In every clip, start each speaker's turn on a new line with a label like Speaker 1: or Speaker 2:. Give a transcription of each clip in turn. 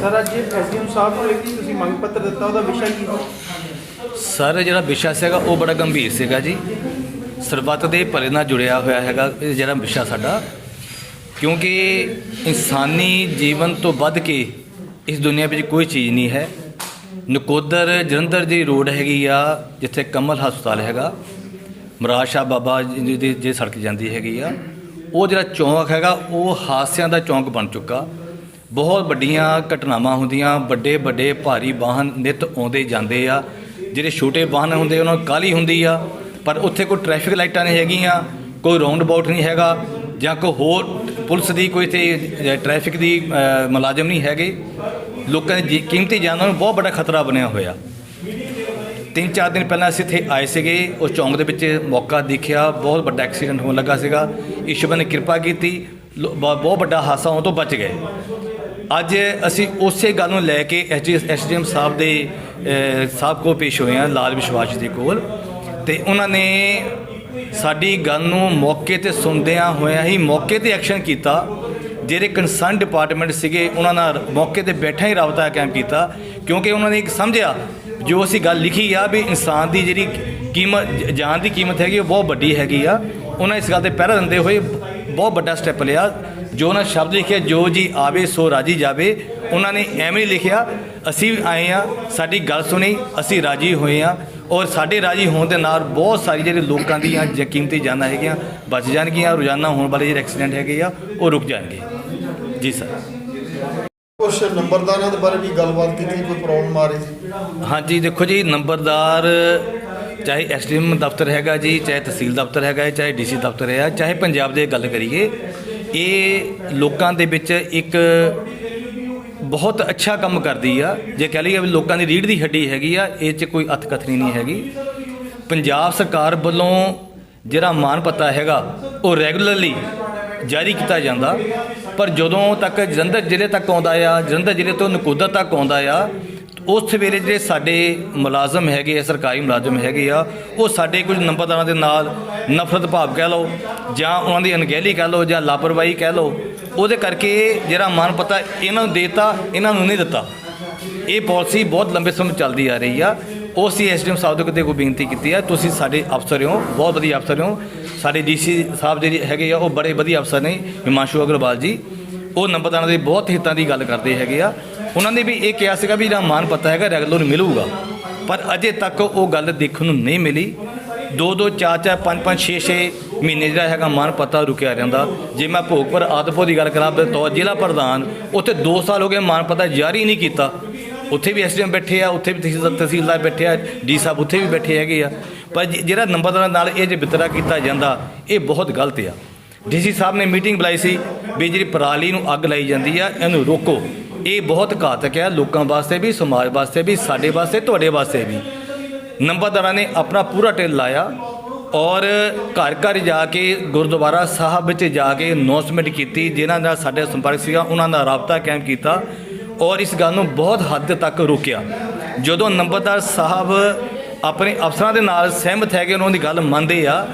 Speaker 1: Sir, ਅੱਜ SDM ਸਾਹਿਬ ਨੂੰ ਇੱਕ ਤੁਸੀਂ ਮੰਗ ਪੱਤਰ ਦਿੱਤਾ, ਉਹਦਾ ਵਿਸ਼ਾ ਕੀ ਹੈ
Speaker 2: ਸਰ, ਜਿਹੜਾ ਵਿਸ਼ਾ ਸੀਗਾ, ਉਹ ਬੜਾ ਗੰਭੀਰ ਸੀਗਾ ਜੀ। ਸਰਬੱਤ ਦੇ ਭਲੇ ਨਾਲ ਜੁੜਿਆ ਹੋਇਆ ਹੈਗਾ, ਇਹ ਜਿਹੜਾ ਵਿਸ਼ਾ ਸਾਡਾ। ਕਿਉਂਕਿ ਇਨਸਾਨੀ ਜੀਵਨ ਤੋਂ ਵੱਧ ਕੇ ਇਸ ਦੁਨੀਆ ਵਿੱਚ ਕੋਈ ਚੀਜ਼ ਨਹੀਂ ਹੈ। ਨਕੋਦਰ ਜਲੰਧਰ ਦੀ ਰੋਡ ਹੈਗੀ ਆ, ਜਿੱਥੇ ਕਮਲ ਹਸਪਤਾਲ ਹੈਗਾ। ਮਰਾਜ ਬਾਬਾ ਜੀ ਦੀ ਜੇ ਸੜਕ ਜਾਂਦੀ ਹੈਗੀ ਆ। ਉਹ ਜਿਹੜਾ ਚੌਂਕ ਹੈਗਾ, ਉਹ ਹਾਦਸਿਆਂ ਦਾ ਚੌਂਕ ਬਣ ਚੁੱਕਾ। ਬਹੁਤ ਵੱਡੀਆਂ ਘਟਨਾਵਾਂ ਹੁੰਦੀਆਂ, ਵੱਡੇ ਵੱਡੇ ਭਾਰੀ ਵਾਹਨ ਨਿਤ ਆਉਂਦੇ ਜਾਂਦੇ ਆ। ਜਿਹੜੇ ਛੋਟੇ ਵਾਹਨ ਹੁੰਦੇ, ਉਹਨਾਂ ਨੂੰ ਕਾਹਲੀ ਹੁੰਦੀ ਆ। ਪਰ ਉੱਥੇ ਕੋਈ ਟ੍ਰੈਫਿਕ ਲਾਈਟਾਂ ਨਹੀਂ ਹੈਗੀਆਂ, ਕੋਈ ਰਾਉਂਡ ਅਬਾਊਟ ਨਹੀਂ ਹੈਗਾ, ਜਾਂ ਕੋਈ ਹੋਰ ਪੁਲਿਸ ਦੀ ਕੋਈ ਤੇ ਟ੍ਰੈਫਿਕ ਦੀ ਮੁਲਾਜ਼ਮ ਨਹੀਂ ਹੈਗੇ। ਲੋਕਾਂ ਦੀ ਜੀ- ਕੀਮਤੀ ਜਾਨਾਂ ਨੂੰ ਬਹੁਤ ਵੱਡਾ ਖਤਰਾ ਬਣਿਆ ਹੋਇਆ। ਤਿੰਨ ਚਾਰ ਦਿਨ ਪਹਿਲਾਂ ਅਸੀਂ ਇੱਥੇ ਆਏ ਸੀਗੇ, ਉਸ ਚੌਂਕ ਦੇ ਵਿੱਚ ਮੌਕਾ ਦੇਖਿਆ, ਬਹੁਤ ਵੱਡਾ ਐਕਸੀਡੈਂਟ ਹੋਣ ਲੱਗਾ ਸੀਗਾ। ਈਸ਼ਵਰ ਨੇ ਕਿਰਪਾ ਕੀਤੀ ਬਹੁਤ ਵੱਡਾ ਹਾਦਸਾ ਹੋਣ ਤੋਂ ਬਚ ਗਏ। ਅੱਜ ਅਸੀਂ ਉਸੇ ਗੱਲ ਨੂੰ ਲੈ ਕੇ ਐਸਡੀਐਮ ਸਾਹਿਬ ਦੇ ਅ, ਸਾਹਿਬ ਕੋਲ ਪੇਸ਼ ਹੋਏ ਹਾਂ ਲਾਲ ਵਿਸ਼ਵਾਸ ਦੇ ਕੋਲ। ਤੇ ਉਹਨਾਂ ਨੇ ਸਾਡੀ ਗੱਲ ਨੂੰ ਮੌਕੇ ਤੇ ਸੁਣਦਿਆਂ ਹੋਇਆਂ ਹੀ ਮੌਕੇ ਤੇ ਐਕਸ਼ਨ ਕੀਤਾ ਜਿਹੜੇ ਕੰਸਰਨ ਡਿਪਾਰਟਮੈਂਟ ਸੀਗੇ ਉਹਨਾਂ ਨਾਲ ਮੌਕੇ ਤੇ ਬੈਠਾ ਹੀ ਰਾਬਤਾ ਕਾਇਮ ਕੀਤਾ ਕਿਉਂਕਿ ਉਹਨਾਂ ਨੇ ਇੱਕ ਸਮਝਿਆ ਜੋ ਅਸੀਂ ਗੱਲ ਲਿਖੀ ਆ ਵੀ ਇਨਸਾਨ ਦੀ ਜਿਹੜੀ ਕੀਮਤ ਜਾਨ ਦੀ ਕੀਮਤ ਹੈਗੀ ਉਹ ਬਹੁਤ ਵੱਡੀ ਹੈਗੀ ਆ। ਉਹਨਾਂ ਇਸ ਗੱਲ ਤੇ ਪਹਿਰਾ ਦਿੰਦੇ ਹੋਏ ਬਹੁਤ ਵੱਡਾ ਸਟੈਪ ਲਿਆ। ਜੋ ਉਹਨਾਂ ਸ਼ਬਦ ਲਿਖਿਆ ਜੋ ਜੀ ਆਵੇ ਸੋ ਰਾਜੀ ਜਾਵੇ ਉਹਨਾਂ ਨੇ ਐਵੇਂ ਲਿਖਿਆ ਅਸੀਂ ਵੀ ਆਏ ਆ ਸਾਡੀ ਗੱਲ ਸੁਣੀ ਅਸੀਂ ਰਾਜੀ ਹੋਏ ਆ ਔਰ ਸਾਡੇ ਰਾਜੀ ਹੋਣ ਦੇ ਨਾਲ ਬਹੁਤ ਸਾਰੀ ਜਿਹੜੇ ਲੋਕਾਂ ਦੀਆਂ ਕੀਮਤੀ ਜਾਨਾਂ ਹੈਗੀਆਂ ਬਚ ਜਾਣਗੀਆਂ ਰੋਜ਼ਾਨਾ ਹੋਣ ਵਾਲੇ ਜਿਹੜੇ ਐਕਸੀਡੈਂਟ ਹੈਗੇ ਆ ਉਹ ਰੁਕ ਜਾਣਗੇ। ਜੀ ਸਰ।
Speaker 3: ਕੁਛ ਨੰਬਰਦਾਰਾਂ ਦੇ ਬਾਰੇ ਵੀ ਗੱਲਬਾਤ ਕੀਤੀ ਕੋਈ ਪ੍ਰੋਬਲਮ ਆ ਰਹੀ ਸੀ?
Speaker 2: ਹਾਂਜੀ ਦੇਖੋ ਜੀ ਨੰਬਰਦਾਰ ਚਾਹੇ ਐਸਡੀਐਮ ਦਫ਼ਤਰ ਹੈਗਾ ਜੀ ਚਾਹੇ ਤਹਿਸੀਲ ਦਫ਼ਤਰ ਹੈਗਾ ਚਾਹੇ ਡੀਸੀ ਦਫ਼ਤਰ ਹੈ ਚਾਹੇ ਪੰਜਾਬ ਦੇ ਗੱਲ ਕਰੀਏ ਇਹ ਲੋਕਾਂ ਦੇ ਵਿੱਚ ਇੱਕ ਬਹੁਤ ਅੱਛਾ ਕੰਮ ਕਰਦੀ ਆ। ਜੇ ਕਹਿ ਲਈਏ ਵੀ ਲੋਕਾਂ ਦੀ ਰੀੜ ਦੀ ਹੱਡੀ ਹੈਗੀ ਆ, ਇਹ 'ਚ ਕੋਈ ਅਥ ਨਹੀਂ ਹੈਗੀ। ਪੰਜਾਬ ਸਰਕਾਰ ਵੱਲੋਂ ਜਿਹੜਾ ਮਾਨ ਪਤਾ ਹੈਗਾ, ਉਹ ਰੈਗੂਲਰਲੀ ਜਾਰੀ ਕੀਤਾ ਜਾਂਦਾ। ਪਰ ਜਦੋਂ ਤੱਕ ਜਲੰਧਰ ਜ਼ਿਲ੍ਹੇ ਤੱਕ ਆਉਂਦਾ ਆ, ਜਲੰਧਰ ਜ਼ਿਲ੍ਹੇ ਤੋਂ ਨਕੋਦਰ ਤੱਕ ਆਉਂਦਾ ਆ ਉਸ ਸਵੇਰੇ ਜਿਹੜੇ ਸਾਡੇ ਮੁਲਾਜ਼ਮ ਹੈਗੇ ਆ, ਸਰਕਾਰੀ ਮੁਲਾਜ਼ਮ ਹੈਗੇ ਆ, ਉਹ ਸਾਡੇ ਕੁਝ ਨੰਬਰਦਾਰਾਂ ਦੇ ਨਾਲ ਨਫ਼ਰਤ ਭਾਵ ਕਹਿ ਲਓ, ਜਾਂ ਉਹਨਾਂ ਦੀ ਅਣਗਹਿਲੀ ਕਹਿ ਲਓ, ਜਾਂ ਲਾਪਰਵਾਹੀ ਕਹਿ ਲਓ, ਉਹਦੇ ਕਰਕੇ ਜਿਹੜਾ ਮਾਨ ਪਤਾ ਇਹਨਾਂ ਨੂੰ ਦੇਤਾ, ਇਹਨਾਂ ਨੂੰ ਨਹੀਂ ਦਿੱਤਾ। ਇਹ ਪਾਲਿਸੀ ਬਹੁਤ ਲੰਬੇ ਸਮੇਂ ਚੱਲਦੀ ਆ ਰਹੀ ਆ। ਉਹ ਸੀ ਐਸਡੀਐਮ ਸਾਹਿਬ ਦੇ ਕਿਤੇ ਕੋਈ ਬੇਨਤੀ ਕੀਤੀ ਆ, ਤੁਸੀਂ ਸਾਡੇ ਅਫਸਰ ਹੋ, ਬਹੁਤ ਵਧੀਆ ਅਫਸਰ ਹੋ। ਸਾਡੇ ਡੀਸੀ ਸਾਹਿਬ ਜਿਹੜੇ ਹੈਗੇ ਆ, ਉਹ ਬੜੇ ਵਧੀਆ ਅਫਸਰ ਨੇ, ਹਿਮਾਂਸ਼ੂ ਅਗਰਵਾਲ ਜੀ। ਉਹ ਨੰਬਰਦਾਰਾਂ ਦੇ ਬਹੁਤ ਹਿੱਤਾਂ ਦੀ ਗੱਲ ਕਰਦੇ ਹੈਗੇ ਆ। ਉਹਨਾਂ ਨੇ ਵੀ ਇਹ ਕਿਹਾ ਸੀਗਾ ਵੀ ਜਿਹੜਾ ਮਾਨ ਪਤਾ ਹੈਗਾ, ਰੈਗੂਲਰ ਮਿਲੂਗਾ। ਪਰ ਅਜੇ ਤੱਕ ਉਹ ਗੱਲ ਦੇਖਣ ਨੂੰ ਨਹੀਂ ਮਿਲੀ। ਦੋ ਦੋ, ਚਾਰ ਚਾਰ, ਪੰਜ ਪੰਜ 6 6 ਮਹੀਨੇ ਜਿਹੜਾ ਹੈਗਾ ਮਾਨ ਪਤਾ ਰੁਕਿਆ ਜਾਂਦਾ ਜੇ ਮੈਂ ਭੋਗਪੁਰ ਆਦਪੁਰ ਦੀ ਗੱਲ ਕਰਾਂ, ਬਤੌਰ ਜ਼ਿਲ੍ਹਾ ਪ੍ਰਧਾਨ, ਉੱਥੇ 2 ਸਾਲ ਹੋ ਗਏ ਮਾਨ ਪਤਾ ਜਾਰੀ ਨਹੀਂ ਕੀਤਾ। ਉੱਥੇ ਵੀ ਐਸਡੀਐਮ ਬੈਠੇ ਆ, ਉੱਥੇ ਵੀ ਤਹਿਸੀਲ- ਤਹਿਸੀਲਦਾਰ ਬੈਠੇ ਆ, ਡੀ ਸਾਹਿਬ ਉੱਥੇ ਵੀ ਬੈਠੇ ਹੈਗੇ ਆ। ਪਰ ਜਿਹੜਾ ਨੰਬਰਦਾਰਾਂ ਨਾਲ ਇਹ ਜੇ ਵਿਤਕਰਾ ਕੀਤਾ ਜਾਂਦਾ, ਇਹ ਬਹੁਤ ਗਲਤ ਆ। ਡੀਸੀ ਸਾਹਿਬ ਨੇ ਮੀਟਿੰਗ ਬੁਲਾਈ ਸੀ ਵੀ ਜਿਹੜੀ ਪਰਾਲੀ ਨੂੰ ਅੱਗ ਲਾਈ ਜਾਂਦੀ ਆ, ਇਹਨੂੰ ਰੋਕੋ। ਇਹ ਬਹੁਤ ਘਾਤਕ ਹੈ, ਲੋਕਾਂ ਵਾਸਤੇ ਵੀ, ਸਮਾਜ ਵਾਸਤੇ ਵੀ, ਸਾਡੇ ਵਾਸਤੇ, ਤੁਹਾਡੇ ਵਾਸਤੇ ਵੀ। ਨੰਬਰਦਾਰਾਂ ਨੇ ਆਪਣਾ ਪੂਰਾ ਢਿੱਲ ਲਾਇਆ ਔਰ ਘਰ ਘਰ ਜਾ ਕੇ, ਗੁਰਦੁਆਰਾ ਸਾਹਿਬ ਵਿੱਚ ਜਾ ਕੇ ਅਨਾਉਂਸਮੈਂਟ ਕੀਤੀ, ਜਿਨ੍ਹਾਂ ਦਾ ਸਾਡੇ ਸੰਪਰਕ ਸੀਗਾ, ਉਹਨਾਂ ਦਾ ਰਾਬਤਾ ਕਾਇਮ ਕੀਤਾ ਔਰ ਇਸ ਗੱਲ ਨੂੰ ਬਹੁਤ ਹੱਦ ਤੱਕ ਰੋਕਿਆ। ਜਦੋਂ ਨੰਬਰਦਾਰ ਸਾਹਿਬ ਆਪਣੇ ਅਫਸਰਾਂ ਦੇ ਨਾਲ ਸਹਿਮਤ ਹੈਗੇ ਉਹਨਾਂ ਦੀ ਗੱਲ ਮੰਨਦੇ ਆ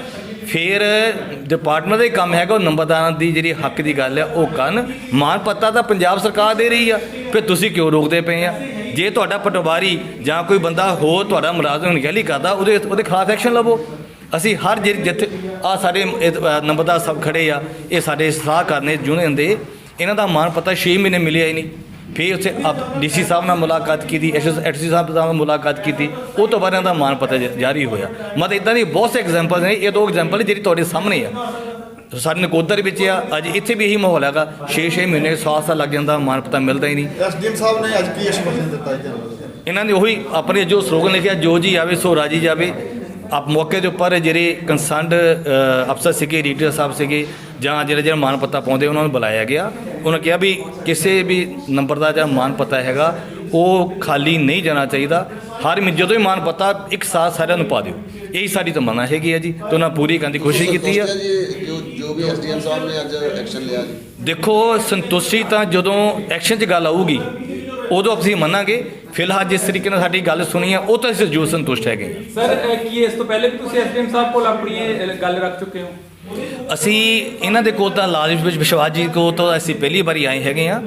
Speaker 2: ਫਿਰ ਡਿਪਾਰਟਮੈਂਟ ਦਾ ਕੰਮ ਹੈਗਾ, ਉਹ ਨੰਬਰਦਾਰਾਂ ਦੀ ਜਿਹੜੀ ਹੱਕ ਦੀ ਗੱਲ ਹੈ, ਉਹ ਕਰਨ। ਮਾਨ ਪੱਤਾ ਤਾਂ ਪੰਜਾਬ ਸਰਕਾਰ ਦੇ ਰਹੀ ਆ, ਫਿਰ ਤੁਸੀਂ ਕਿਉਂ ਰੋਕਦੇ ਪਏ ਆ? ਜੇ ਤੁਹਾਡਾ ਪਟਵਾਰੀ ਜਾਂ ਕੋਈ ਬੰਦਾ ਹੋਰ ਤੁਹਾਡਾ ਮੁਲਾਜ਼ਮ ਅਣਗਹਿਲੀ ਕਰਦਾ, ਉਹਦੇ ਉਹਦੇ ਖਿਲਾਫ ਐਕਸ਼ਨ ਲਵੋ। ਅਸੀਂ ਹਰ ਜਿ- ਜਿੱਥੇ, ਆ ਸਾਡੇ ਨੰਬਰਦਾਰ ਸਭ ਖੜੇ ਆ, ਇਹ ਸਾਡੇ ਸਲਾਹਕਾਰ ਨੇ ਯੂਨੀਅਨ ਦੇ। ਇਹਨਾਂ ਦਾ ਮਾਨ ਪਤਾ 6 ਮਹੀਨੇ ਮਿਲਿਆ ਹੀ ਨਹੀਂ। ਫਿਰ ਉੱਥੇ ਡੀਸੀ ਸਾਹਿਬ ਨਾਲ ਮੁਲਾਕਾਤ ਕੀਤੀ ਐਸਐਸਸੀ ਸਾਹਿਬ ਨਾਲ ਮੁਲਾਕਾਤ ਕੀਤੀ। ਉਹ ਤੋਂ ਬਾਅਦ ਇਹਨਾਂ ਦਾ ਮਾਨ ਪਤਾ ਜਾਰੀ ਹੋਇਆ। ਮਤਲਬ ਇਦਾਂ ਦੀ ਬਹੁਤ ਸੇ ਐਗਜ਼ਾਮਪਲ ਨੇ ਇਹ ਦੋ ਐਗਜ਼ਾਮਪਲ ਜਿਹੜੀ ਤੁਹਾਡੇ ਸਾਹਮਣੇ ਆ। ਸਾਡੇ ਨਕੋਦਰ ਵਿੱਚ ਆ ਅੱਜ ਇੱਥੇ ਵੀ ਇਹੀ ਮਾਹੌਲ ਹੈਗਾ। 6-6 ਮਹੀਨੇ ਸਾਲ ਸਾਲ ਲੱਗ ਜਾਂਦਾ ਮਾਨ ਪਤਾ ਮਿਲਦਾ ਹੀ ਨਹੀਂ।
Speaker 3: ਐਸਡੀਐਮ ਸਾਹਿਬ ਨੇ ਅੱਜ ਕੀ ਅਸ਼ਵਾਸਨ ਦਿੱਤਾ
Speaker 2: ਇਹਨਾਂ ਨੇ ਉਹੀ ਆਪਣੇ ਜੋ ਸਲੋਗਨ ਲਿਖਿਆ ਜੋ ਜੀ ਆਵੇ ਸੋ ਰਾਜੀ ਜਾਵੇ। ਆਪ ਮੌਕੇ ਦੇ ਉੱਪਰ ਜਿਹੜੇ ਕੰਸਰਨਡ ਅਫਸਰ ਸੀਗੇ ਰੀਡਰ ਸਾਹਿਬ ਸੀਗੇ ਜਾਂ ਜਿਹੜੇ ਜਿਹੜਾ ਮਾਨ ਪੱਤਾ ਪਾਉਂਦੇ ਉਹਨਾਂ ਨੂੰ ਬੁਲਾਇਆ ਗਿਆ। ਉਹਨਾਂ ਕਿਹਾ ਵੀ ਕਿਸੇ ਵੀ ਨੰਬਰ ਦਾ ਜਾਂ ਮਾਨ ਪੱਤਾ ਹੈਗਾ ਉਹ ਖਾਲੀ ਨਹੀਂ ਜਾਣਾ ਚਾਹੀਦਾ। ਹਰ ਜਦੋਂ ਹੀ ਮਾਨ ਪੱਤਾ ਇੱਕ ਸਾਥ ਸਾਰਿਆਂ ਨੂੰ ਪਾ ਦਿਓ। ਇਹੀ ਸਾਡੀ ਤਮੰਨਾ ਹੈਗੀ ਹੈ ਜੀ ਤੇ ਉਹਨਾਂ ਪੂਰੀ ਕਰਨ ਦੀ ਕੋਸ਼ਿਸ਼ ਕੀਤੀ ਆ
Speaker 4: ਜੀ ਜੋ ਜੋ ਵੀ ਐਸਡੀਐਮ ਸਾਹਿਬ ਨੇ ਅੱਜ ਐਕਸ਼ਨ ਲਿਆ ਜੀ?
Speaker 2: ਦੇਖੋ ਸੰਤੁਸ਼ਟੀ ਤਾਂ ਜਦੋਂ ਐਕਸ਼ਨ 'ਚ ਗੱਲ ਆਊਗੀ ਉਦੋਂ ਅਸੀਂ ਮੰਨਾਂਗੇ। ਫਿਲਹਾਲ ਜਿਸ ਤਰੀਕੇ ਨਾਲ ਸਾਡੀ ਗੱਲ ਸੁਣੀ ਆ ਉਹ ਤਾਂ ਅਸੀਂ ਜੋ ਸੰਤੁਸ਼ਟ ਹੈਗੇ ਹਾਂ।
Speaker 5: ਸਰ ਕੀ ਇਸ ਤੋਂ ਪਹਿਲੇ ਵੀ ਤੁਸੀਂ ਐਸਡੀਐਮ ਸਾਹਿਬ ਕੋਲ ਆਪਣੀ ਇਹ ਗੱਲ ਰੱਖ ਚੁੱਕੇ ਹੋ?
Speaker 2: ਅਸੀਂ ਇਹਨਾਂ ਦੇ ਕੋਲ ਤਾਂ ਲਾਜ਼ਮ ਵਿੱਚ ਵਿਸ਼ਵਾਸ ਜੀ ਕੋਲ ਤਾਂ ਅਸੀਂ ਪਹਿਲੀ ਵਾਰੀ ਆਏ ਹੈਗੇ ਆ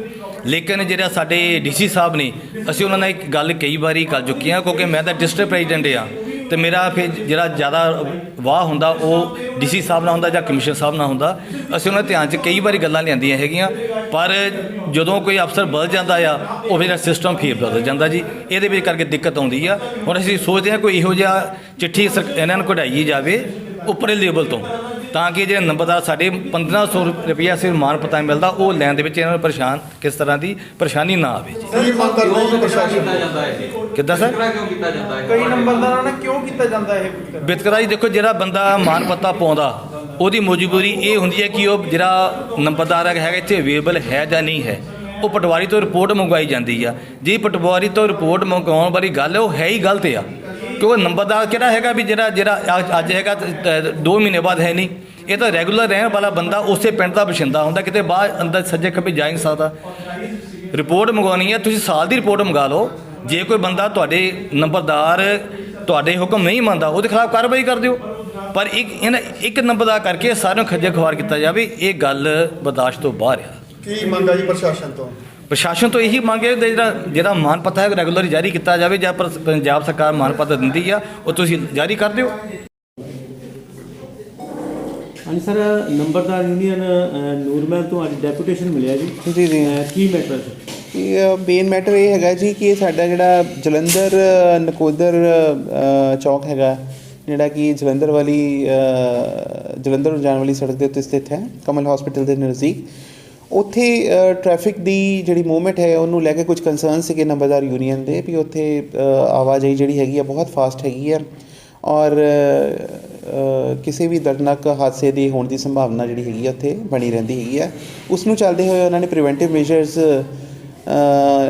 Speaker 2: ਲੇਕਿਨ ਜਿਹੜਾ ਸਾਡੇ ਡੀਸੀ ਸਾਹਿਬ ਨੇ, ਅਸੀਂ ਉਹਨਾਂ ਨਾਲ ਇੱਕ ਗੱਲ ਕਈ ਵਾਰੀ ਕਰ ਚੁੱਕੇ ਹਾਂ ਕਿਉਂਕਿ ਮੈਂ ਤਾਂ ਡਿਸਟ੍ਰਿਕਟ ਪ੍ਰੈਜ਼ੀਡੈਂਟ ਆ ਤੇ ਮੇਰਾ ਫਿਰ ਜਿਹੜਾ ਜ਼ਿਆਦਾ ਵਾਹ ਹੁੰਦਾ ਉਹ ਡੀਸੀ ਸਾਹਿਬ ਨਾਲ ਹੁੰਦਾ ਜਾਂ ਕਮਿਸ਼ਨਰ ਸਾਹਿਬ ਨਾਲ ਹੁੰਦਾ। ਅਸੀਂ ਉਹਨਾਂ ਦੇ ਧਿਆਨ 'ਚ ਕਈ ਵਾਰੀ ਗੱਲਾਂ ਲਿਆਂਦੀਆਂ ਹੈਗੀਆਂ, ਪਰ ਜਦੋਂ ਕੋਈ ਅਫਸਰ ਬਦਲ ਜਾਂਦਾ ਆ, ਉਹ ਫਿਰ ਸਿਸਟਮ ਫੇਰ ਬਦਲ ਜਾਂਦਾ ਜੀ। ਇਹਦੇ ਵਿੱਚ ਕਰਕੇ ਦਿੱਕਤ ਆਉਂਦੀ ਆ। ਹੁਣ ਅਸੀਂ ਸੋਚਦੇ ਹਾਂ ਕੋਈ ਇਹੋ ਜਿਹਾ ਚਿੱਠੀ ਸਰ- ਇਹਨਾਂ ਨੂੰ ਕਢਾਈ ਜਾਵੇ ਉੱਪਰੇ ਲੈਵਲ ਤੋਂ। ਤਾਂ ਕਿ ਜਿਹੜੇ ਨੰਬਰਦਾਰ ਸਾਡੇ 1500 ਰੁਪਇਆ ਸਿਰ ਮਾਨ ਪਤਾ ਮਿਲਦਾ ਉਹ ਲੈਣ ਦੇ ਵਿੱਚ ਇਹਨਾਂ ਨੂੰ ਪਰੇਸ਼ਾਨ ਕਿਸ ਤਰ੍ਹਾਂ ਦੀ ਪਰੇਸ਼ਾਨੀ ਨਾ ਆਵੇ ਜੀ।
Speaker 3: ਕੀ ਮੰਗ ਕਰ ਰਹੇ ਜੀ ਪ੍ਰਸ਼ਾਸਨ
Speaker 5: ਕੀਤਾ ਜਾਂਦਾ ਹੈ
Speaker 2: ਕਿੱਦਾਂ ਸਰ?
Speaker 5: ਕਿਉਂ ਕੀਤਾ ਜਾਂਦਾ ਹੈ
Speaker 1: ਕਈ ਨੰਬਰਦਾਰਾਂ ਨਾਲ ਕਿਉਂ ਕੀਤਾ ਜਾਂਦਾ ਇਹ? ਵਿਤਕਰਾ?
Speaker 2: ਬਿਤਕਰਾ ਜੀ ਦੇਖੋ ਜਿਹੜਾ ਬੰਦਾ ਮਾਨ ਪੱਤਾ ਪਾਉਂਦਾ ਉਹਦੀ ਮਜਬੂਰੀ ਇਹ ਹੁੰਦੀ ਹੈ ਕਿ ਉਹ ਜਿਹੜਾ ਨੰਬਰਦਾਰ ਹੈਗਾ ਇੱਥੇ ਅਵੇਲੇਬਲ ਹੈ ਜਾਂ ਨਹੀਂ ਹੈ। ਉਹ ਪਟਵਾਰੀ ਤੋਂ ਰਿਪੋਰਟ ਮੰਗਵਾਈ ਜਾਂਦੀ ਆ। ਜੇ ਪਟਵਾਰੀ ਤੋਂ ਰਿਪੋਰਟ ਮੰਗਵਾਉਣ ਵਾਲੀ ਗੱਲ ਹੈ ਉਹ ਹੈ ਹੀ ਗਲਤ ਆ। ਕਿਉਂਕਿ ਨੰਬਰਦਾਰ ਕਿਹੜਾ ਹੈਗਾ ਵੀ ਜਿਹੜਾ ਜਿਹੜਾ ਅੱਜ- ਹੈਗਾ 2 ਮਹੀਨੇ ਬਾਅਦ ਹੈ ਨਹੀਂ। ਇਹ ਤਾਂ ਰੈਗੂਲਰ ਰਹਿਣ ਵਾਲਾ ਬੰਦਾ ਉਸੇ ਪਿੰਡ ਦਾ ਬਸ਼ਿੰਦਾ ਹੁੰਦਾ, ਕਿਤੇ ਬਾਹਰ ਅੰਦਰ ਸੱਜੇ ਖੱਬੇ ਜਾ ਹੀ ਨਹੀਂ ਸਕਦਾ। ਰਿਪੋਰਟ ਮੰਗਵਾਉਣੀ ਹੈ, ਤੁਸੀਂ ਸਾਲ ਦੀ ਰਿਪੋਰਟ ਮੰਗਾ ਲਓ। ਜੇ ਕੋਈ ਬੰਦਾ ਤੁਹਾਡੇ ਨੰਬਰਦਾਰ ਤੁਹਾਡੇ ਹੁਕਮ ਨਹੀਂ ਮੰਨਦਾ, ਉਹਦੇ ਖਿਲਾਫ ਕਾਰਵਾਈ ਕਰ ਦਿਓ। ਪਰ ਇੱਕ ਇਹਨਾਂ ਇੱਕ ਨੰਬਰਦਾਰ ਕਰਕੇ ਸਾਰਿਆਂ ਨੂੰ ਖੱਜੇ ਖਵਾਰ ਕੀਤਾ ਜਾਵੇ, ਇਹ ਗੱਲ ਬਰਦਾਸ਼ਤ ਤੋਂ ਬਾਹਰ ਆ।
Speaker 3: ਕੀ ਮੰਗ ਆ ਜੀ ਪ੍ਰਸ਼ਾਸਨ ਤੋਂ?
Speaker 2: ਪ੍ਰਸ਼ਾਸਨ ਤੋਂ ਇਹੀ ਮੰਗ ਹੈ ਕਿ ਜਿਹੜਾ ਜਿਹੜਾ ਮਾਨ ਪੱਤਾ ਹੈ ਰੈਗੂਲਰ ਜਾਰੀ ਕੀਤਾ ਜਾਵੇ ਜਾਂ ਪਰ- ਪੰਜਾਬ ਸਰਕਾਰ ਮਾਨ ਪੱਤਾ ਦਿੰਦੀ ਆ ਉਹ ਤੁਸੀਂ ਜਾਰੀ ਕਰ ਦਿਓ।
Speaker 6: ਹਾਂਜੀ ਸਰ ਨੰਬਰਦਾਰ ਯੂਨੀਅਨ ਅ, ਨੂਰਮਹਿਲ ਤੋਂ ਅੱਜ ਡੈਪੂਟੇਸ਼ਨ ਮਿਲਿਆ ਜੀ।
Speaker 7: ਜੀ ਜੀ
Speaker 6: ਅ, ਕੀ ਮੈਟਰ ਹੈ
Speaker 7: ਇਹ ਮੇਨ ਮੈਟਰ ਇਹ ਹੈਗਾ ਜੀ ਕਿ ਸਾਡਾ ਜਿਹੜਾ ਜਲੰਧਰ ਅ, ਨਕੋਦਰ ਅ, ਚੌਕ ਹੈਗਾ ਜਿਹੜਾ ਕਿ ਜਲੰਧਰ ਵਾਲੀ ਅ, ਜਲੰਧਰ ਨੂੰ ਜਾਣ ਵਾਲੀ ਸੜਕ ਦੇ ਉੱਤੇ ਸਥਿਤ ਹੈ ਕਮਲ ਹਸਪੀਟਲ ਦੇ ਨਜ਼ਦੀਕ। ਉੱਥੇ ਟ੍ਰੈਫਿਕ ਦੀ ਜਿਹੜੀ ਮੂਵਮੈਂਟ ਹੈ, ਉਹਨੂੰ ਲੈ ਕੇ ਕੁਝ ਕੰਸਰਨ ਸੀਗੇ ਨੰਬਰਦਾਰ ਯੂਨੀਅਨ ਦੇ ਵੀ ਉੱਥੇ ਆਵਾਜਾਈ ਜਿਹੜੀ ਹੈਗੀ ਆ ਬਹੁਤ ਫਾਸਟ ਹੈਗੀ ਆ। ਔਰ ਕਿਸੇ ਵੀ ਦਰਦਨਾਕ ਹਾਦਸੇ ਦੀ ਹੋਣ ਦੀ ਸੰਭਾਵਨਾ ਜਿਹੜੀ ਹੈਗੀ ਆ ਉੱਥੇ ਬਣੀ ਰਹਿੰਦੀ ਹੈਗੀ ਆ। ਉਸ ਨੂੰ ਚੱਲਦੇ ਹੋਏ ਉਹਨਾਂ ਨੇ ਪ੍ਰੀਵੈਂਟਿਵ ਮੈਜਰਸ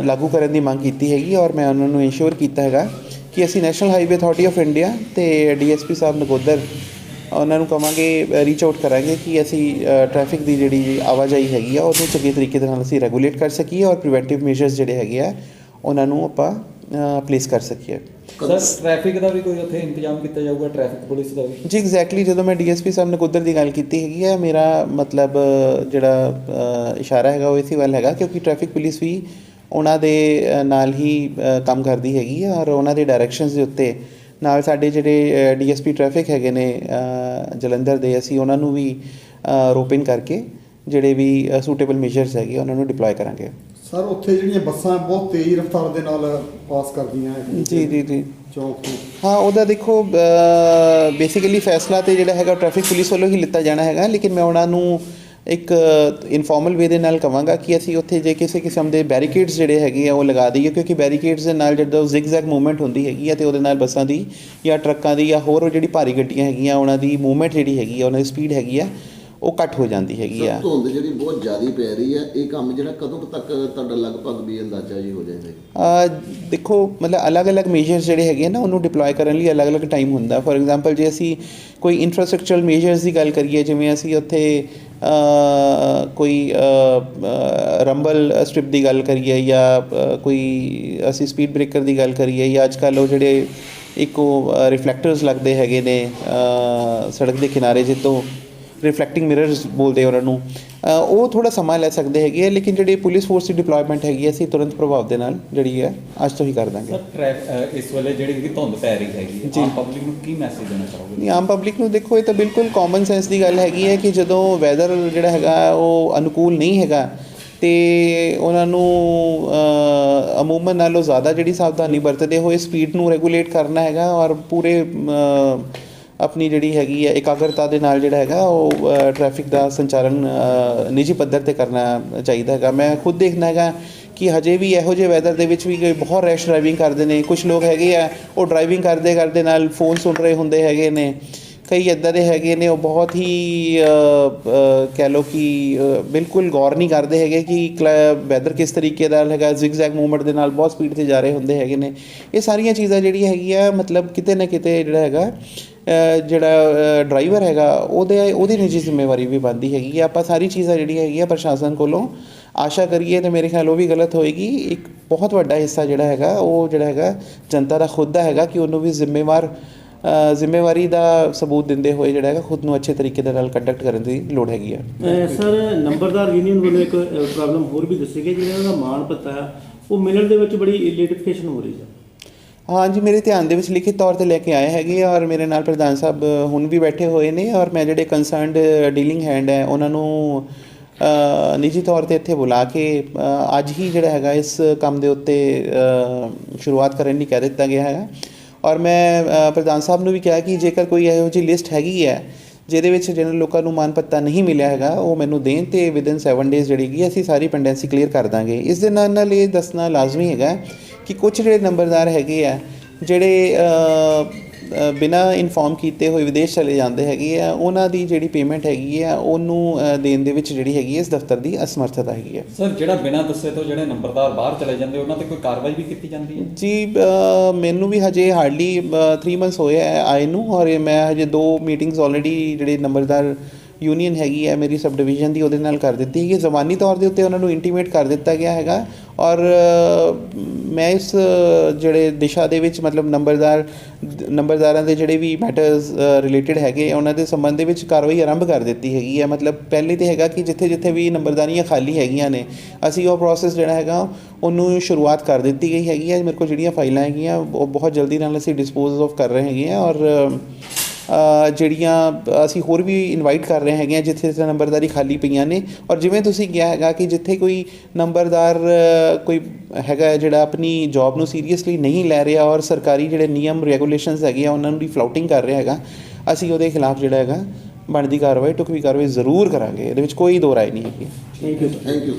Speaker 7: ਲਾਗੂ ਕਰਨ ਦੀ ਮੰਗ ਕੀਤੀ ਹੈਗੀ ਔਰ ਮੈਂ ਉਹਨਾਂ ਨੂੰ ਇੰਸ਼ੋਰ ਕੀਤਾ ਹੈਗਾ ਕਿ ਅਸੀਂ national highway authority of India ਤੇ ਡੀਐਸਪੀ ਸਾਹਿਬ ਨਗੋਦਰ ਉਹਨਾਂ ਨੂੰ ਕਵਾਂਗੇ ਰੀਚ ਆਊਟ ਕਰਾਂਗੇ ਕਿ ਅਸੀਂ ਟ੍ਰੈਫਿਕ ਦੀ ਜਿਹੜੀ ਆਵਾਜਾਈ ਹੈਗੀ ਆ ਉਹਨੂੰ ਚੰਗੇ ਤਰੀਕੇ ਦੇ ਨਾਲ ਅਸੀਂ ਰੈਗੂਲੇਟ ਕਰ ਸਕੀਏ ਔਰ ਪ੍ਰੀਵੈਂਟਿਵ ਮੇਜਰਸ ਜਿਹੜੇ ਹੈਗੇ ਆ ਉਹਨਾਂ ਨੂੰ ਆਪਾਂ ਪਲੇਸ ਕਰ ਸਕੀਏ।
Speaker 6: ਸਰ ਟ੍ਰੈਫਿਕ ਦਾ ਵੀ ਕੋਈ ਉੱਥੇ ਇੰਤਜ਼ਾਮ ਕੀਤਾ ਜਾਊਗਾ ਟ੍ਰੈਫਿਕ ਪੁਲਿਸ ਦਾ ਵੀ?
Speaker 7: ਜੀ ਐਗਜ਼ੈਕਟਲੀ ਜਦੋਂ ਮੈਂ ਡੀਐਸਪੀ ਸਾਹਿਬ ਨਕੋਦਰ ਦੀ ਗੱਲ ਕੀਤੀ ਹੈਗੀ ਹੈ ਮੇਰਾ ਮਤਲਬ ਜਿਹੜਾ ਇਸ਼ਾਰਾ ਹੈਗਾ ਉਹ ਇਸੇ ਵੱਲ ਹੈਗਾ ਕਿਉਂਕਿ ਟ੍ਰੈਫਿਕ ਪੁਲਿਸ ਵੀ ਉਹਨਾਂ ਦੇ ਨਾਲ ਹੀ ਕੰਮ ਕਰਦੀ ਹੈਗੀ ਹੈ ਔਰ ਉਹਨਾਂ ਦੇ ਡਾਇਰੈਕਸ਼ਨਸ ਦੇ ਉੱਤੇ ਨਾਲ ਸਾਡੇ ਜਿਹੜੇ ਡੀਐਸਪੀ ਟ੍ਰੈਫਿਕ ਹੈਗੇ ਨੇ ਜਲੰਧਰ ਦੇ ਅਸੀਂ ਉਹਨਾਂ ਨੂੰ ਵੀ ਰੋਪਿਨ ਕਰਕੇ ਜਿਹੜੇ ਵੀ ਸੂਟੇਬਲ ਮੇਜਰਸ ਹੈਗੇ ਉਹਨਾਂ ਨੂੰ ਡਿਪਲੋਏ ਕਰਾਂਗੇ।
Speaker 3: ਸਰ ਉੱਥੇ ਜਿਹੜੀਆਂ ਬੱਸਾਂ ਬਹੁਤ ਤੇਜ਼ ਰਫ਼ਤਾਰ ਦੇ ਨਾਲ ਪਾਸ ਕਰਦੀਆਂ
Speaker 7: ਜੀ ਜੀ ਜੀ।
Speaker 3: ਚੌਂਕ ਤੋਂ।
Speaker 7: ਹਾਂ ਉਹਦਾ ਦੇਖੋ ਬੇਸਿਕਲੀ ਫੈਸਲਾ ਤੇ ਜਿਹੜਾ ਹੈਗਾ ਟ੍ਰੈਫਿਕ ਪੁਲਿਸ ਵੱਲੋਂ ਹੀ ਲਿੱਤਾ ਜਾਣਾ ਹੈਗਾ ਲੇਕਿਨ ਮੈਂ ਉਹਨਾਂ ਨੂੰ ਇੱਕ ਇਨਫਾਰਮਲ ਵੇ ਦੇ ਨਾਲ ਕਵਾਂਗਾ ਕਿ ਅਸੀਂ ਉੱਥੇ ਜੇ ਕਿਸੇ ਕਿਸਮ ਦੇ ਬੈਰੀਕੇਡਸ ਜਿਹੜੇ ਹੈਗੇ ਆ ਉਹ ਲਗਾ ਦਈਏ ਕਿਉਂਕਿ ਬੈਰੀਕੇਡਸ ਦੇ ਨਾਲ ਜਦੋਂ ਜ਼ਿਗਜ਼ੈਗ ਮੂਵਮੈਂਟ ਹੁੰਦੀ ਹੈਗੀ ਆ ਤੇ ਉਹਦੇ ਨਾਲ ਬੱਸਾਂ ਦੀ ਜਾਂ ਟਰੱਕਾਂ ਦੀ ਜਾਂ ਹੋਰ ਜਿਹੜੀ ਭਾਰੀ ਗੱਡੀਆਂ ਹੈਗੀਆਂ ਉਹਨਾਂ ਦੀ ਮੂਵਮੈਂਟ ਜਿਹੜੀ ਹੈਗੀ ਆ ਉਹਨਾਂ ਦੀ ਸਪੀਡ ਹੈਗੀ ਆ ਉਹ ਘੱਟ ਹੋ ਜਾਂਦੀ ਹੈਗੀ ਆ
Speaker 4: ਧੁੰਦ ਜਿਹੜੀ ਬਹੁਤ ਜ਼ਿਆਦਾ ਪੈ ਰਹੀ ਹੈ ਇਹ ਕੰਮ ਜਿਹੜਾ ਕਦੋਂ ਤੱਕ ਤੁਹਾਡਾ ਲਗਭਗ ਵੀ ਅੰਦਾਜ਼ਾ ਜੀ ਹੋ ਜਾਏਗਾ?
Speaker 7: ਅ, ਦੇਖੋ ਮਤਲਬ ਅਲੱਗ-ਅਲੱਗ ਮੇਜਰਸ ਜਿਹੜੇ ਹੈਗੇ ਆ ਨਾ ਉਹਨੂੰ ਡਿਪਲੋਏ ਕਰਨ ਲਈ ਅਲੱਗ-ਅਲੱਗ ਟਾਈਮ ਹੁੰਦਾ ਫੋਰ ਐਗਜ਼ਾਮਪਲ ਜੇ ਅਸੀਂ ਕੋਈ ਇਨਫਰਾਸਟ੍ਰਕਚਰਲ ਮੇਜਰਸ ਦੀ ਗੱਲ ਕਰੀਏ ਜਿਵੇਂ ਅਸੀਂ ਉੱਥੇ ਕੋਈ ਰੰਬਲ ਸਟ੍ਰਿਪ ਦੀ ਗੱਲ ਕਰੀਏ ਜਾਂ ਕੋਈ ਅਸੀਂ ਸਪੀਡ ਬ੍ਰੇਕਰ ਦੀ ਗੱਲ ਕਰੀਏ ਜਾਂ ਅੱਜ ਕੱਲ੍ਹ ਉਹ ਜਿਹੜੇ ਇੱਕ ਉਹ ਰਿਫਲੈਕਟਰਸ ਲੱਗਦੇ ਹੈਗੇ ਨੇ ਸੜਕ ਦੇ ਕਿਨਾਰੇ ਜਿੱਤੋਂ ਰਿਫਲੈਕਟਿੰਗ ਮਿਰਰਸ ਬੋਲਦੇ ਉਹਨਾਂ ਨੂੰ ਉਹ ਥੋੜਾ ਸਮਾਂ ਲੈ ਸਕਦੇ ਹੈਗੇ ਆ ਲੇਕਿਨ ਜਿਹੜੀ ਪੁਲਿਸ ਫੋਰਸ ਦੀ ਡਿਪਲੋਇਮੈਂਟ ਹੈਗੀ ਹੈ, ਅਸੀਂ ਤੁਰੰਤ ਪ੍ਰਭਾਵ ਦੇ ਨਾਲ ਜਿਹੜੀ ਹੈ ਅੱਜ ਤੋਂ ਹੀ ਕਰ ਦਾਂਗੇ
Speaker 8: ਸਰ ਇਸ ਵੇਲੇ ਜਿਹੜੀ ਕਿ ਧੁੰਦ ਪੈ ਰਹੀ ਹੈਗੀ। ਆਮ ਪਬਲਿਕ ਨੂੰ ਕੀ ਮੈਸੇਜ ਦੇਣਾ ਚਾਹੋਗੇ
Speaker 7: ਨਹੀਂ ਆਮ ਪਬਲਿਕ ਨੂੰ ਦੇਖੋ ਇਹ ਤਾਂ ਬਿਲਕੁਲ ਕਾਮਨ ਸੈਂਸ ਦੀ ਗੱਲ ਹੈਗੀ ਹੈ ਕਿ ਜਦੋਂ ਵੈਦਰ ਜਿਹੜਾ ਹੈਗਾ ਉਹ ਅਨੁਕੂਲ ਨਹੀਂ ਹੈਗਾ ਤੇ ਉਹਨਾਂ ਨੂੰ ਅ, ਅਮੂਮਨ ਨਾਲੋਂ ਜ਼ਿਆਦਾ ਜਿਹੜੀ ਸਾਵਧਾਨੀ ਵਰਤਦੇ ਹੋਏ ਸਪੀਡ ਨੂੰ ਰੈਗੂਲੇਟ ਕਰਨਾ ਹੈਗਾ ਔਰ ਪੂਰੇ ਆਪਣੀ ਜਿਹੜੀ ਹੈਗੀ ਹੈ, ਇਕਾਗਰਤਾ ਦੇ ਨਾਲ ਜਿਹੜਾ ਹੈਗਾ, ਉਹ ਟ੍ਰੈਫਿਕ ਦਾ ਸੰਚਾਲਨ ਨਿੱਜੀ ਪੱਧਰ ਤੇ ਕਰਨਾ ਚਾਹੀਦਾ ਹੈਗਾ। ਮੈਂ ਖੁਦ ਦੇਖਣਾ ਹੈਗਾ ਕਿ ਹਜੇ ਵੀ ਇਹੋ ਜਿਹੇ ਵੈਦਰ ਦੇ ਵਿੱਚ ਵੀ ਕੋਈ ਬਹੁਤ ਰੈਸ਼ ਡਰਾਈਵਿੰਗ ਕਰਦੇ ਨੇ। ਕੁਝ ਲੋਕ ਹੈਗੇ ਆ, ਉਹ ਡਰਾਈਵਿੰਗ ਕਰਦੇ ਕਰਦੇ ਨਾਲ ਫੋਨ ਸੁਣ ਰਹੇ ਹੁੰਦੇ ਹੈਗੇ ਨੇ। ਕਈ ਇੱਦਾਂ ਦੇ ਹੈਗੇ ਨੇ, ਉਹ ਬਹੁਤ ਹੀ ਕਹਿ ਲਓ ਕਿ ਬਿਲਕੁਲ ਗੌਰ ਨਹੀਂ ਕਰਦੇ ਹੈਗੇ ਕਿ ਵੈਦਰ ਕਿਸ ਤਰੀਕੇ ਦਾ ਹੈਗਾ ਜ਼ਿਗਜ਼ੈਗ ਮੂਵਮੈਂਟ ਦੇ ਨਾਲ ਬਹੁਤ ਸਪੀਡ ਤੇ ਜਾ ਰਹੇ ਹੁੰਦੇ ਹੈਗੇ ਨੇ। ਇਹ ਸਾਰੀਆਂ ਚੀਜ਼ਾਂ ਜਿਹੜੀਆਂ ਹੈਗੀਆਂ, ਮਤਲਬ ਕਿਤੇ ਨਾ ਕਿਤੇ ਜਿਹੜਾ ਹੈਗਾ ਜਿਹੜਾ ਡਰਾਈਵਰ ਹੈਗਾ, ਉਹਦੇ, ਉਹਦੀ ਨਿੱਜੀ ਜ਼ਿੰਮੇਵਾਰੀ ਵੀ ਬਣਦੀ ਹੈਗੀ ਹੈ। ਆਪਾਂ ਸਾਰੀ ਚੀਜ਼ਾਂ ਜਿਹੜੀਆਂ ਹੈਗੀਆਂ ਪ੍ਰਸ਼ਾਸਨ ਕੋਲੋਂ ਆਸ਼ਾ ਕਰੀਏ ਤੇ ਮੇਰੇ ਖਿਆਲ ਉਹ ਵੀ ਗਲਤ ਹੋਏਗੀ। ਇੱਕ ਬਹੁਤ ਵੱਡਾ ਹਿੱਸਾ ਜਿਹੜਾ ਹੈਗਾ, ਉਹ ਜਿਹੜਾ ਹੈਗਾ, ਜਨਤਾ ਦਾ ਖੁਦ ਦਾ ਹੈਗਾ ਕਿ ਉਹਨੂੰ ਵੀ ਜ਼ਿੰਮੇਵਾਰ ਜ਼ਿੰਮੇਵਾਰੀ ਦਾ ਸਬੂਤ ਦਿੰਦੇ ਹੋਏ ਜਿਹੜਾ ਹੈਗਾ ਖੁਦ ਨੂੰ ਅੱਛੇ ਤਰੀਕੇ ਦੇ ਨਾਲ ਕੰਡਕਟ ਕਰਨ ਦੀ ਲੋੜ ਹੈਗੀ
Speaker 6: ਅਹ ਸਰ ਨੰਬਰਦਾਰ ਯੂਨੀਅਨ ਵੱਲੋਂ ਇੱਕ ਪ੍ਰੋਬਲਮ ਹੋਰ ਵੀ ਦੱਸੀ ਗਈ ਜਿਹੜਾ ਉਹਦਾ ਮਾਣ ਪੱਤਾ ਉਹ ਮਿਲਣ ਦੇ ਵਿੱਚ ਬੜੀ ਲੇਟੀਫਿਕੇਸ਼ਨ ਹੋ ਰਹੀ ਹੈ।
Speaker 7: ਹਾਂਜੀ ਮੇਰੇ ਧਿਆਨ ਦੇ ਵਿੱਚ ਲਿਖਿਤ ਤੌਰ ਤੇ ਲੈ ਕੇ ਆਏ ਹੈਗੇ ਆ ਔਰ ਮੇਰੇ ਨਾਲ ਪ੍ਰਧਾਨ ਸਾਹਿਬ ਹੁਣ ਵੀ ਬੈਠੇ ਹੋਏ ਨੇ ਔਰ ਮੈਂ ਜਿਹੜੇ ਕੰਸਰਨਡ ਡੀਲਿੰਗ ਹੈਂਡ ਹੈ ਉਹਨਾਂ ਨੂੰ ਨਿੱਜੀ ਤੌਰ ਤੇ ਇੱਥੇ ਬੁਲਾ ਕੇ ਅੱਜ ਹੀ ਜਿਹੜਾ ਹੈਗਾ ਇਸ ਕੰਮ ਦੇ ਉੱਤੇ ਸ਼ੁਰੂਆਤ ਕਰਨ ਲਈ ਕਹਿ ਦਿੱਤਾ ਗਿਆ ਹੈਗਾ। ਔਰ ਮੈਂ ਪ੍ਰਧਾਨ ਸਾਹਿਬ ਨੂੰ ਵੀ ਕਿਹਾ ਕਿ ਜੇਕਰ ਕੋਈ ਇਹੋ ਜਿਹੀ ਲਿਸਟ ਹੈਗੀ ਹੈ, ਜਿਹਦੇ ਵਿੱਚ ਜਿਹਨਾਂ ਲੋਕਾਂ ਨੂੰ ਮਾਨ ਪੱਤਾ ਨਹੀਂ ਮਿਲਿਆ ਹੈਗਾ, ਉਹ ਮੈਨੂੰ ਦੇਣ ਤੇ ਵਿਦਿਨ 7 ਡੇਜ਼ ਜਿਹੜੀ ਕੀ ਅਸੀਂ ਸਾਰੀ ਪੈਂਡੈਂਸੀ ਕਲੀਅਰ ਕਰ ਦਾਂਗੇ। ਇਸ ਦੇ ਨਾਲ ਨਾਲ ਇਹ ਦੱਸਣਾ ਲਾਜ਼ਮੀ ਹੈਗਾ ਕਿ ਕੁਝ ਜਿਹੜੇ ਨੰਬਰਦਾਰ ਹੈਗੇ ਆ, ਜਿਹੜੇ ਬਿਨਾ ਇਨਫੋਰਮ ਕੀਤੇ ਹੋਏ ਵਿਦੇਸ਼ ਚਲੇ ਜਾਂਦੇ ਹੈਗੇ ਆ ਉਹਨਾਂ ਦੀ ਜਿਹੜੀ ਪੇਮੈਂਟ ਹੈਗੀ ਆ ਉਹਨੂੰ ਦੇਣ ਦੇ ਵਿੱਚ ਜਿਹੜੀ ਹੈਗੀ ਹੈ ਇਸ ਦਫ਼ਤਰ ਦੀ ਅਸਮਰਥਤਾ ਹੈਗੀ ਹੈ
Speaker 8: ਸਰ ਜਿਹੜਾ ਬਿਨਾਂ ਦੱਸੇ ਤੋਂ ਜਿਹੜੇ ਨੰਬਰਦਾਰ ਬਾਹਰ ਚਲੇ ਜਾਂਦੇ ਉਹਨਾਂ ਤੇ ਕੋਈ ਕਾਰਵਾਈ ਵੀ ਕੀਤੀ ਜਾਂਦੀ ਹੈ?
Speaker 7: ਜੀ ਮੈਨੂੰ ਵੀ ਹਜੇ ਹਾਰਡਲੀ 3 ਮੰਥਸ ਹੋਏ ਆ ਆਏ ਨੂੰ ਔਰ ਮੈਂ ਹਜੇ ਦੋ ਮੀਟਿੰਗਸ ਆਲਰੇਡੀ ਜਿਹੜੇ ਨੰਬਰਦਾਰ ਯੂਨੀਅਨ ਹੈਗੀ ਹੈ ਮੇਰੀ ਸਬ ਡਿਵੀਜ਼ਨ ਦੀ ਉਹਦੇ ਨਾਲ ਕਰ ਦਿੱਤੀ ਹੈਗੀ ਜ਼ਬਾਨੀ ਤੌਰ ਦੇ ਉੱਤੇ ਉਹਨਾਂ ਨੂੰ ਇੰਟੀਮੇਟ ਕਰ ਦਿੱਤਾ ਗਿਆ ਹੈਗਾ ਔਰ ਮੈਂ ਇਸ ਜਿਹੜੇ ਦਿਸ਼ਾ ਦੇ ਵਿੱਚ ਮਤਲਬ ਨੰਬਰਦਾਰ, ਨੰਬਰਦਾਰਾਂ ਦੇ ਜਿਹੜੇ ਵੀ ਮੈਟਰਸ ਰਿਲੇਟਡ ਹੈਗੇ, ਉਹਨਾਂ ਦੇ ਸੰਬੰਧ ਦੇ ਵਿੱਚ ਕਾਰਵਾਈ ਆਰੰਭ ਕਰ ਦਿੱਤੀ ਹੈਗੀ ਹੈ। ਮਤਲਬ ਪਹਿਲੇ ਤੇ ਹੈਗਾ ਕਿ ਜਿੱਥੇ ਜਿੱਥੇ ਵੀ ਨੰਬਰਦਾਰੀਆਂ ਖਾਲੀ ਹੈਗੀਆਂ ਨੇ, ਅਸੀਂ ਉਹ ਪ੍ਰੋਸੈਸ ਜਿਹੜਾ ਹੈਗਾ, ਉਹਨੂੰ ਸ਼ੁਰੂਆਤ ਕਰ ਦਿੱਤੀ ਗਈ ਹੈਗੀ ਹੈ। ਮੇਰੇ ਕੋਲ ਜਿਹੜੀਆਂ ਫਾਈਲਾਂ ਹੈਗੀਆਂ, ਉਹ ਬਹੁਤ ਜਲਦੀ ਨਾਲ ਅਸੀਂ ਡਿਸਪੋਜ਼ ਆਫ ਕਰ ਰਹੇ ਹੈਗੇ ਹਾਂ। ਔਰ ਜਿਹੜੀਆਂ ਅਸੀਂ ਹੋਰ ਵੀ ਇਨਵਾਈਟ ਕਰ ਰਹੇ ਹੈਗੇ ਜਿੱਥੇ ਜਿੱਥੇ ਨੰਬਰਦਾਰੀ ਖਾਲੀ ਪਈਆਂ ਨੇ। ਔਰ ਜਿਵੇਂ ਤੁਸੀਂ ਕਿਹਾ ਹੈਗਾ ਕਿ ਜਿੱਥੇ ਕੋਈ ਨੰਬਰਦਾਰ ਕੋਈ ਹੈਗਾ ਜਿਹੜਾ ਆਪਣੀ ਜੌਬ ਨੂੰ ਸੀਰੀਅਸਲੀ ਨਹੀਂ ਲੈ ਰਿਹਾ ਔਰ ਸਰਕਾਰੀ ਜਿਹੜੇ ਨਿਯਮ ਰੈਗੂਲੇਸ਼ਨਸ ਹੈਗੇ ਆ ਉਹਨਾਂ ਨੂੰ ਦੀ ਫਲਾਉਟਿੰਗ ਕਰ ਰਿਹਾ ਹੈਗਾ ਅਸੀਂ ਉਹਦੇ ਖਿਲਾਫ ਜਿਹੜਾ ਹੈਗਾ ਬਣਦੀ ਕਾਰਵਾਈ ਟੁਕਵੀ ਕਾਰਵਾਈ ਜ਼ਰੂਰ ਕਰਾਂਗੇ। ਇਹਦੇ ਵਿੱਚ ਕੋਈ ਦੋ ਰਾਏ ਨਹੀਂ ਹੈਗੀ।
Speaker 6: Thank you
Speaker 4: thank you